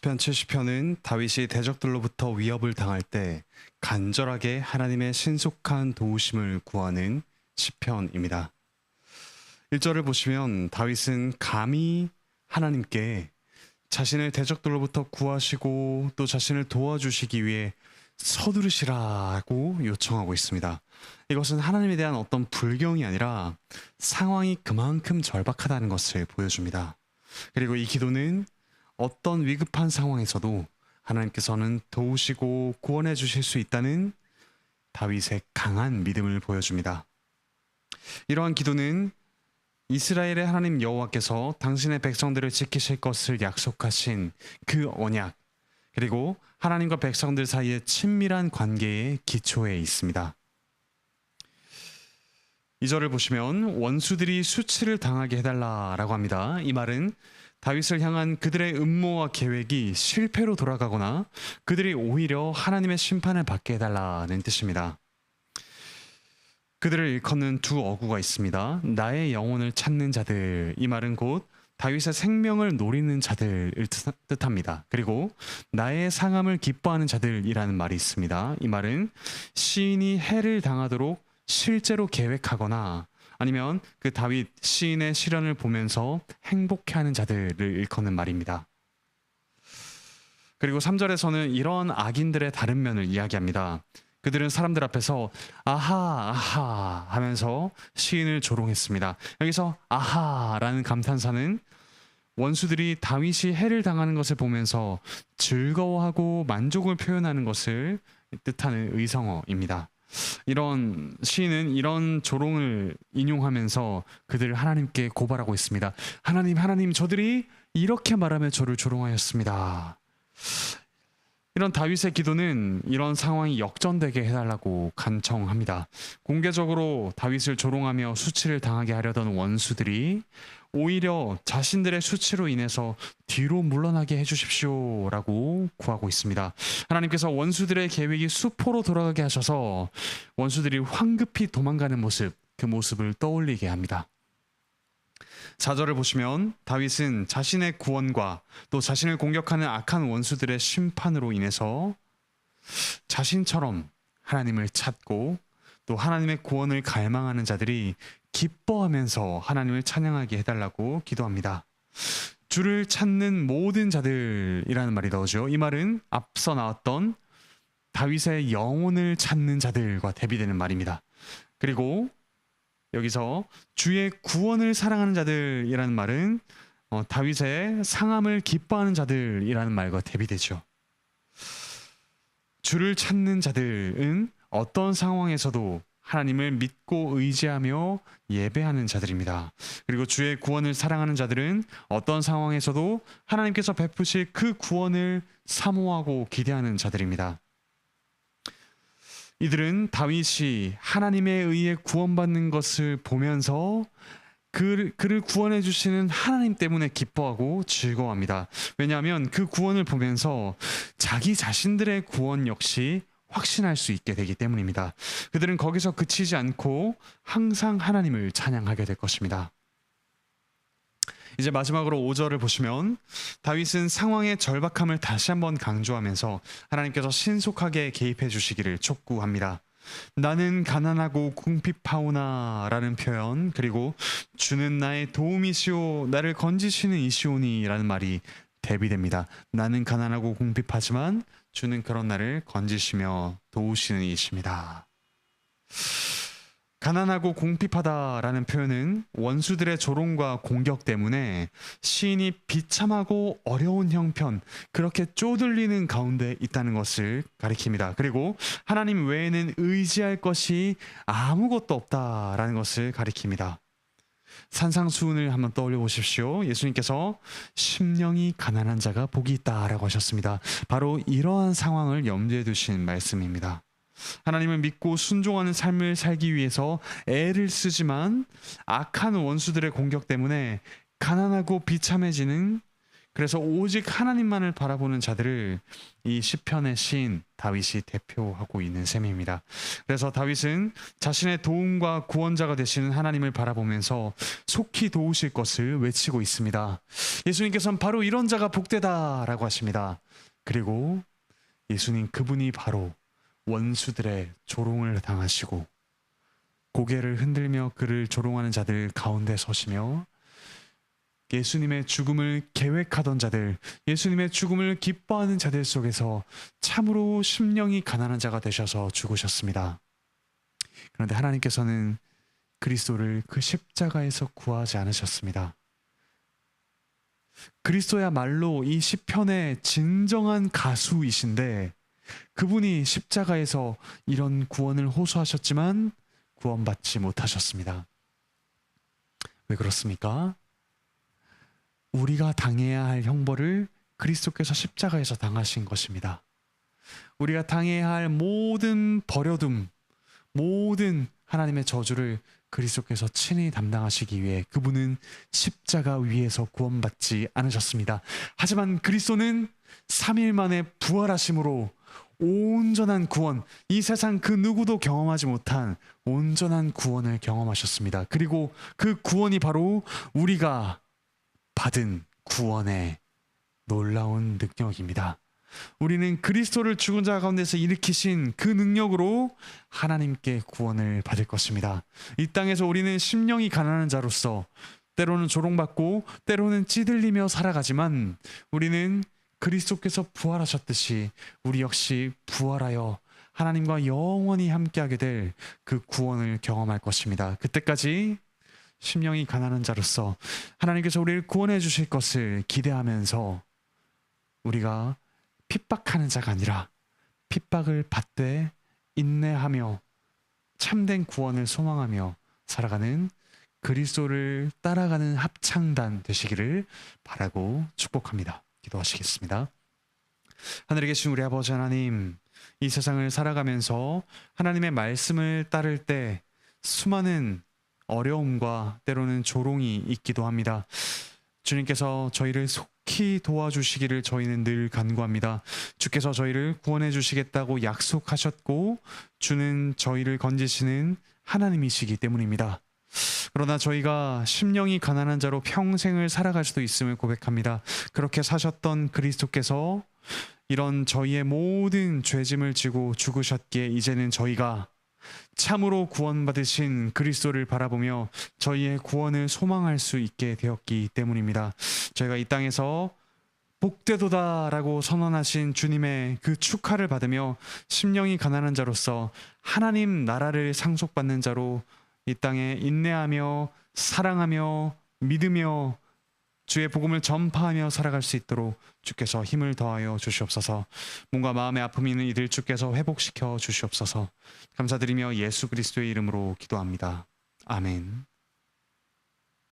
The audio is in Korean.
시편 70편은 다윗이 대적들로부터 위협을 당할 때 간절하게 하나님의 신속한 도우심을 구하는 시편입니다. 1절을 보시면 다윗은 감히 하나님께 자신을 대적들로부터 구하시고 또 자신을 도와주시기 위해 서두르시라고 요청하고 있습니다. 이것은 하나님에 대한 어떤 불경이 아니라 상황이 그만큼 절박하다는 것을 보여줍니다. 그리고 이 기도는 어떤 위급한 상황에서도 하나님께서는 도우시고 구원해 주실 수 있다는 다윗의 강한 믿음을 보여줍니다. 이러한 기도는 이스라엘의 하나님 여호와께서 당신의 백성들을 지키실 것을 약속하신 그 언약 그리고 하나님과 백성들 사이의 친밀한 관계의 기초에 있습니다. 이 절을 보시면 원수들이 수치를 당하게 해달라라고 합니다. 이 말은 다윗을 향한 그들의 음모와 계획이 실패로 돌아가거나 그들이 오히려 하나님의 심판을 받게 해달라는 뜻입니다. 그들을 일컫는 두 어구가 있습니다. 나의 영혼을 찾는 자들. 이 말은 곧 다윗의 생명을 노리는 자들을 뜻합니다. 그리고 나의 상함을 기뻐하는 자들이라는 말이 있습니다. 이 말은 시인이 해를 당하도록 실제로 계획하거나 아니면 그 다윗 시인의 시련을 보면서 행복해하는 자들을 일컫는 말입니다. 그리고 3절에서는 이런 악인들의 다른 면을 이야기합니다. 그들은 사람들 앞에서 아하 아하 하면서 시인을 조롱했습니다. 여기서 아하라는 감탄사는 원수들이 다윗이 해를 당하는 것을 보면서 즐거워하고 만족을 표현하는 것을 뜻하는 의성어입니다. 이런 시인은 이런 조롱을 인용하면서 그들을 하나님께 고발하고 있습니다. 하나님, 하나님, 저들이 이렇게 말하며 저를 조롱하였습니다. 이런 다윗의 기도는 이런 상황이 역전되게 해달라고 간청합니다. 공개적으로 다윗을 조롱하며 수치를 당하게 하려던 원수들이 오히려 자신들의 수치로 인해서 뒤로 물러나게 해주십시오라고 구하고 있습니다. 하나님께서 원수들의 계획이 수포로 돌아가게 하셔서 원수들이 황급히 도망가는 모습, 그 모습을 떠올리게 합니다. 4절을 보시면 다윗은 자신의 구원과 또 자신을 공격하는 악한 원수들의 심판으로 인해서 자신처럼 하나님을 찾고 또 하나님의 구원을 갈망하는 자들이 기뻐하면서 하나님을 찬양하게 해달라고 기도합니다. 주를 찾는 모든 자들이라는 말이 나오죠. 이 말은 앞서 나왔던 다윗의 영혼을 찾는 자들과 대비되는 말입니다. 그리고 여기서 주의 구원을 사랑하는 자들이라는 말은 어, 다윗의 상함을 기뻐하는 자들이라는 말과 대비되죠. 주를 찾는 자들은 어떤 상황에서도 하나님을 믿고 의지하며 예배하는 자들입니다. 그리고 주의 구원을 사랑하는 자들은 어떤 상황에서도 하나님께서 베푸실 그 구원을 사모하고 기대하는 자들입니다. 이들은 다윗이 하나님에 의해 구원받는 것을 보면서 그, 그를 구원해 주시는 하나님 때문에 기뻐하고 즐거워합니다. 왜냐하면 그 구원을 보면서 자기 자신들의 구원 역시 확신할 수 있게 되기 때문입니다. 그들은 거기서 그치지 않고 항상 하나님을 찬양하게 될 것입니다. 이제 마지막으로 5절을 보시면 다윗은 상황의 절박함을 다시 한번 강조하면서 하나님께서 신속하게 개입해 주시기를 촉구합니다. 나는 가난하고 궁핍하오나 라는 표현 그리고 주는 나의 도움이시오 나를 건지시는 이시오니 라는 말이 대비됩니다. 나는 가난하고 궁핍하지만 주는 그런 나를 건지시며 도우시는 이십니다. 가난하고 공핍하다라는 표현은 원수들의 조롱과 공격 때문에 시인이 비참하고 어려운 형편, 그렇게 쪼들리는 가운데 있다는 것을 가리킵니다. 그리고 하나님 외에는 의지할 것이 아무것도 없다라는 것을 가리킵니다. 산상수훈을 한번 떠올려 보십시오. 예수님께서 심령이 가난한 자가 복이 있다라고 하셨습니다. 바로 이러한 상황을 염두에 두신 말씀입니다. 하나님을 믿고 순종하는 삶을 살기 위해서 애를 쓰지만 악한 원수들의 공격 때문에 가난하고 비참해지는 그래서 오직 하나님만을 바라보는 자들을 이 시편의 시인 다윗이 대표하고 있는 셈입니다. 그래서 다윗은 자신의 도움과 구원자가 되시는 하나님을 바라보면서 속히 도우실 것을 외치고 있습니다. 예수님께서는 바로 이런 자가 복되다라고 하십니다. 그리고 예수님 그분이 바로 원수들의 조롱을 당하시고 고개를 흔들며 그를 조롱하는 자들 가운데 서시며 예수님의 죽음을 계획하던 자들, 예수님의 죽음을 기뻐하는 자들 속에서 참으로 심령이 가난한 자가 되셔서 죽으셨습니다. 그런데 하나님께서는 그리스도를 그 십자가에서 구하지 않으셨습니다. 그리스도야말로 이 시편의 진정한 가수이신데 그분이 십자가에서 이런 구원을 호소하셨지만 구원받지 못하셨습니다. 왜 그렇습니까? 우리가 당해야 할 형벌을 그리스도께서 십자가에서 당하신 것입니다. 우리가 당해야 할 모든 버려둠, 모든 하나님의 저주를 그리스도께서 친히 담당하시기 위해 그분은 십자가 위에서 구원받지 않으셨습니다. 하지만 그리스도는 3일 만에 부활하심으로 온전한 구원, 이 세상 그 누구도 경험하지 못한 온전한 구원을 경험하셨습니다. 그리고 그 구원이 바로 우리가 받은 구원의 놀라운 능력입니다. 우리는 그리스도를 죽은 자 가운데서 일으키신 그 능력으로 하나님께 구원을 받을 것입니다. 이 땅에서 우리는 심령이 가난한 자로서 때로는 조롱받고 때로는 찌들리며 살아가지만 우리는 그리스도께서 부활하셨듯이 우리 역시 부활하여 하나님과 영원히 함께하게 될 그 구원을 경험할 것입니다. 그때까지 심령이 가난한 자로서 하나님께서 우리를 구원해 주실 것을 기대하면서 우리가 핍박하는 자가 아니라 핍박을 받되 인내하며 참된 구원을 소망하며 살아가는 그리스도를 따라가는 합창단 되시기를 바라고 축복합니다. 기도하시겠습니다. 하늘에 계신 우리 아버지 하나님, 이 세상을 살아가면서 하나님의 말씀을 따를 때 수많은 어려움과 때로는 조롱이 있기도 합니다. 주님께서 저희를 속히 도와주시기를 저희는 늘 간구합니다. 주께서 저희를 구원해 주시겠다고 약속하셨고 주는 저희를 건지시는 하나님이시기 때문입니다. 그러나 저희가 심령이 가난한 자로 평생을 살아갈 수도 있음을 고백합니다. 그렇게 사셨던 그리스도께서 이런 저희의 모든 죄짐을 지고 죽으셨기에 이제는 저희가 참으로 구원받으신 그리스도를 바라보며 저희의 구원을 소망할 수 있게 되었기 때문입니다. 저희가 이 땅에서 복되도다라고 선언하신 주님의 그 축하를 받으며 심령이 가난한 자로서 하나님 나라를 상속받는 자로 이 땅에 인내하며 사랑하며 믿으며 주의 복음을 전파하며 살아갈 수 있도록 주께서 힘을 더하여 주시옵소서. 뭔가 마음에 아픔이 있는 이들 주께서 회복시켜 주시옵소서. 감사드리며 예수 그리스도의 이름으로 기도합니다. 아멘.